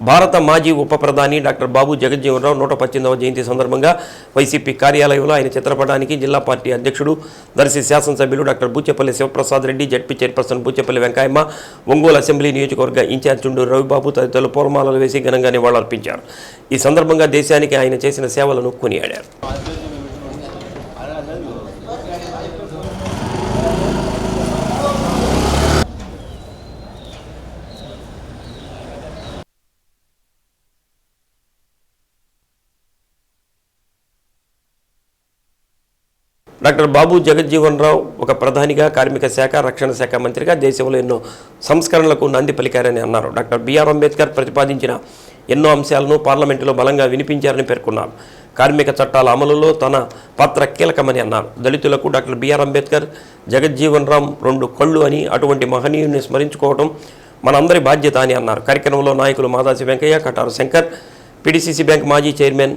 భారత మాజీ ఉప ప్రధాని డాక్టర్ బాబు జగజ్జీవనరావు నూట పద్దెనిమిదవ జయంతి సందర్భంగా వైసీపీ కార్యాలయంలో ఆయన చిత్రపటానికి జిల్లా పార్టీ అధ్యక్షుడు దర్శి శాసనసభ్యులు doctor Buchepalli Sivaprasad Reddy ZP chairperson Buchepalli Venkayamma Ongole assembly నియోజకవర్గ ఇన్ఛార్జ్ రవిబాబు తదితరులు పూర్వమాలలు వేసి ఘనంగా నివాళులర్పించారు. ఈ సందర్భంగా దేశానికి ఆయన చేసిన సేవలను కొనియాడారు. డాక్టర్ బాబు జగజ్జీవన్ రావు ఒక ప్రధానిగా కార్మిక శాఖ రక్షణ శాఖ మంత్రిగా దేశంలో ఎన్నో సంస్కరణలకు నాంది పలికారని అన్నారు. డాక్టర్ బిఆర్ అంబేద్కర్ ప్రతిపాదించిన ఎన్నో అంశాలను పార్లమెంటులో బలంగా వినిపించారని పేర్కొన్నారు. కార్మిక చట్టాల అమలులో తన పాత్ర కీలకమని అన్నారు. దళితులకు డాక్టర్ బిఆర్ అంబేద్కర్ జగజ్జీవన్ రామ్ రెండు కళ్ళు అని అటువంటి మహనీయుని స్మరించుకోవడం మనందరి బాధ్యత అని అన్నారు. కార్యక్రమంలో నాయకులు మాదాసి వెంకయ్య కటారు శంకర్ పిడిసిసి బ్యాంక్ మాజీ చైర్మన్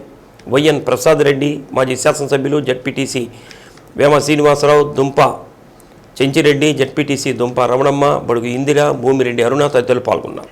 వైఎన్ ప్రసాద్ రెడ్డి మాజీ శాసనసభ్యులు జడ్పీటీసీ వేమ శ్రీనివాసరావు దుంప చెంచిరెడ్డి జడ్పీటీసీ దుంప రమణమ్మ బడుగు ఇందిర భూమిరెడ్డి అరుణ తదితరులు పాల్గొన్నారు.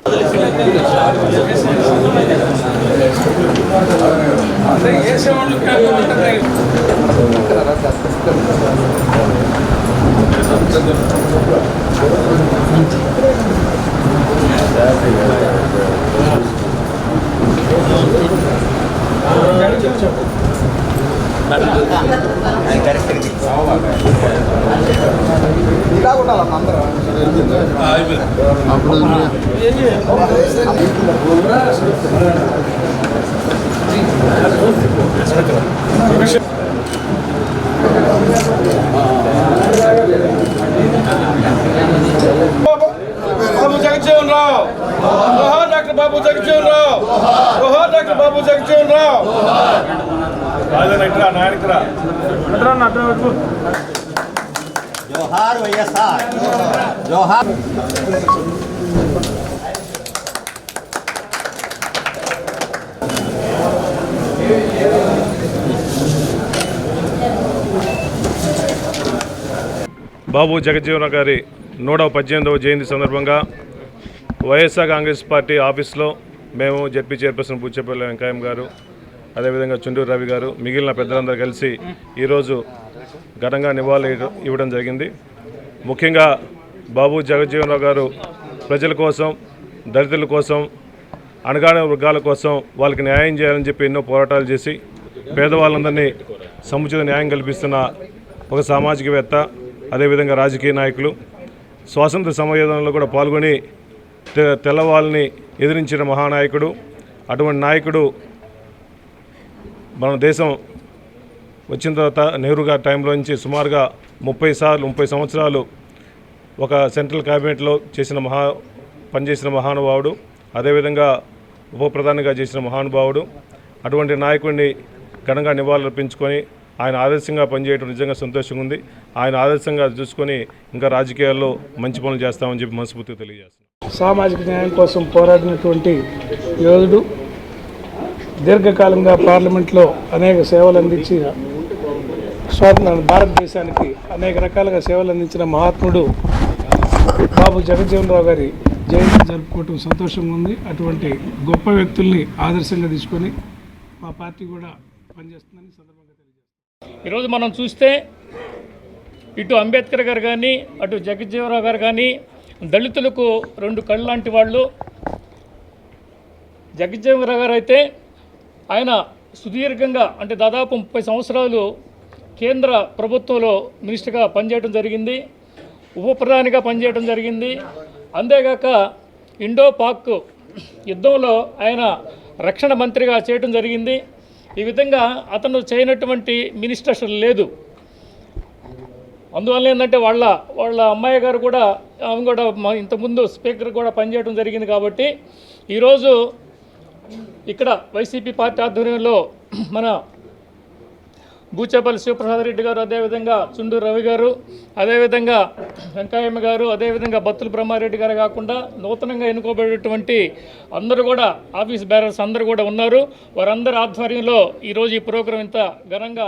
బాబు జగజ్జీవన్ రావు డాక్టర్ బాబు జగజ్జీవన్ రావు డాక్టర్ బాబు జగజ్జీవన్ రావు ఇట్రా నాయనకిరా. జోహార్ వైఎస్ఆర్. జోహార్. బాబు జగజ్జీవన గారి నూట పద్దెనిమిదవ జయంతి సందర్భంగా వైఎస్ఆర్ కాంగ్రెస్ పార్టీ ఆఫీస్లో మేము జడ్పీ చైర్పర్సన్ బుచ్చేపల్లి వెంకయ్య గారు అదేవిధంగా చుండూరు రవి గారు మిగిలిన పెద్దలందరూ కలిసి ఈరోజు ఘనంగా నివాళులు ఇవ్వడం జరిగింది. ముఖ్యంగా బాబు జగజ్జీవనరావు గారు ప్రజల కోసం దళితుల కోసం అణగారిన వర్గాల కోసం వాళ్ళకి న్యాయం చేయాలని చెప్పి ఎన్నో పోరాటాలు చేసి పేదవాళ్ళందరినీ సముచిత న్యాయం కల్పిస్తున్న ఒక సామాజికవేత్త అదేవిధంగా రాజకీయ నాయకులు. స్వాతంత్ర సమయోధనలో కూడా పాల్గొని తె- తెల్లవాళ్ళని ఎదిరించిన మహానాయకుడు అటువంటి నాయకుడు మన దేశం వచ్చిన తర్వాత నెహ్రూ గారి టైంలో నుంచి సుమారుగా ముప్పై సార్లు ముప్పై సంవత్సరాలు ఒక సెంట్రల్ క్యాబినెట్లో చేసిన మహా పనిచేసిన మహానుభావుడు అదేవిధంగా ఉప ప్రధానిగా చేసిన మహానుభావుడు. అటువంటి నాయకుడిని ఘనంగా నివాళులర్పించుకొని ఆయన ఆదర్శంగా పనిచేయడం నిజంగా సంతోషంగా ఉంది. ఆయన ఆదర్శంగా చూసుకొని ఇంకా రాజకీయాల్లో మంచి పనులు చేస్తామని చెప్పి మనస్ఫూర్తిగా తెలియజేస్తున్నాం. సామాజిక న్యాయం కోసం పోరాడినటువంటి యోధుడు దీర్ఘకాలంగా పార్లమెంట్లో అనేక సేవలు అందించి స్వాతంత్ర భారతదేశానికి అనేక రకాలుగా సేవలు అందించిన మహాత్ముడు బాబు జగజ్జీవనరావు గారి జయంతి జరుపుకోవటం సంతోషంగా ఉంది. అటువంటి గొప్ప వ్యక్తుల్ని ఆదర్శంగా తీసుకొని మా పార్టీ కూడా పనిచేస్తుందని సందర్భంగా తెలియజేస్తాను ఈరోజు మనం చూస్తే ఇటు అంబేద్కర్ గారు కానీ అటు జగజ్జీవరావు గారు కానీ దళితులకు రెండు కళ్ళు లాంటి వాళ్ళు. జగజ్జీవరావు గారు అయితే ఆయన సుదీర్ఘంగా అంటే దాదాపు ముప్పై సంవత్సరాలు కేంద్ర ప్రభుత్వంలో మినిస్టర్గా పనిచేయడం జరిగింది ఉప ప్రధానిగా పనిచేయడం జరిగింది. అంతేగాక ఇండో పాక్ యుద్ధంలో ఆయన రక్షణ మంత్రిగా చేయడం జరిగింది. ఈ విధంగా అతను చేయనటువంటి మినిస్టర్స్ లేదు. అందువల్ల ఏంటంటే వాళ్ళ వాళ్ళ అమ్మాయి గారు కూడా ఆమె కూడా ఇంతకుముందు స్పీకర్ కూడా పనిచేయడం జరిగింది కాబట్టి ఈరోజు ఇక్కడ వైసీపీ పార్టీ ఆధ్వర్యంలో మన బూచేపల్లి శివప్రసాద్ రెడ్డి గారు అదేవిధంగా చుండూరు రవి గారు అదేవిధంగా వెంకయ్యమ్మ గారు అదేవిధంగా బత్తుల బ్రహ్మారెడ్డి గారు కాకుండా నూతనంగా ఎన్నుకోబడేటువంటి అందరూ కూడా ఆఫీస్ బ్యారర్స్ అందరూ కూడా ఉన్నారు. వారందరి ఆధ్వర్యంలో ఈరోజు ఈ ప్రోగ్రాం ఇంత ఘనంగా